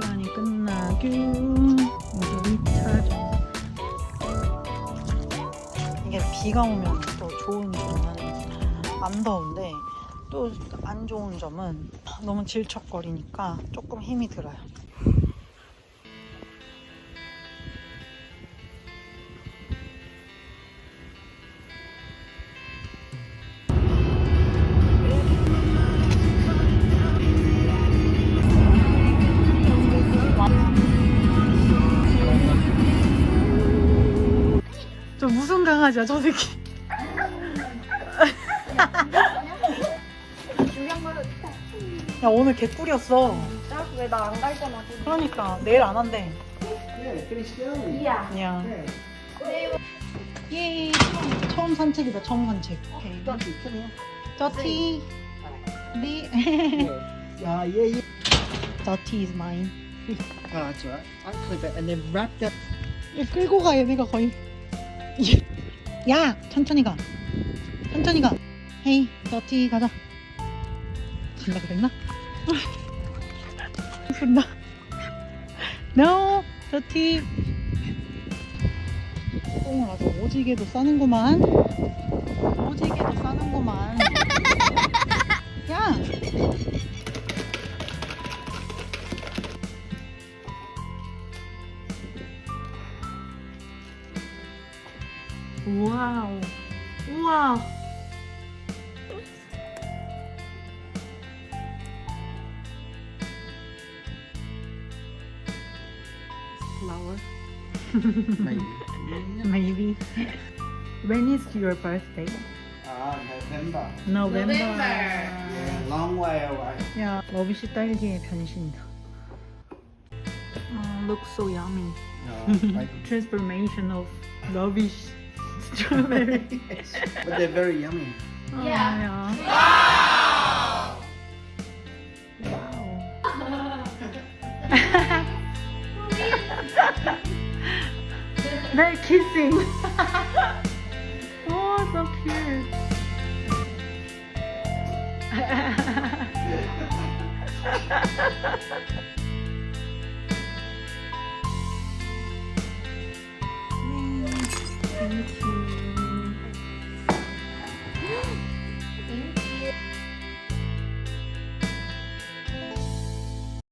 시간이 끝나규 모두 차죠. 이게 비가 오면 또 좋은 점은 안 더운데 또 안 좋은 점은 너무 질척거리니까 조금 힘이 들어요. 강아지야 저 새끼 준비한 거를 야 오늘 개꿀이었어 왜나 안 갈 때마다 그러니까 내일 안 한대 Yeah, finish early. 이야 그냥 Yeah. 예 처음, 처음 산책이다 처음 산책 오케이 Dirty, come here. 더티 리 Yeah. Yeah, yeah, yeah. 더티 is mine Oh, that's all right. I clip it and then wrap that. 얘 끌고 가 얘네가 거의 야 천천히 가. 천천히 가. 헤이 더티 가자. 간다 그랬나? 분다 No 더티. 똥을 아주 오지게도 싸는구만. 오지게도 싸는구만. 야 와우 우와 flower Maybe. maybe when is your birthday Ah, November. November Yeah, long way away. 야 러비시 딸기의 변신이다 어, looks so yummy Oh, maybe. transformation of rubbish strawberries. but they're very yummy. Oh, yeah. Wow! Wow. they're kissing. oh, so cute. Thank you.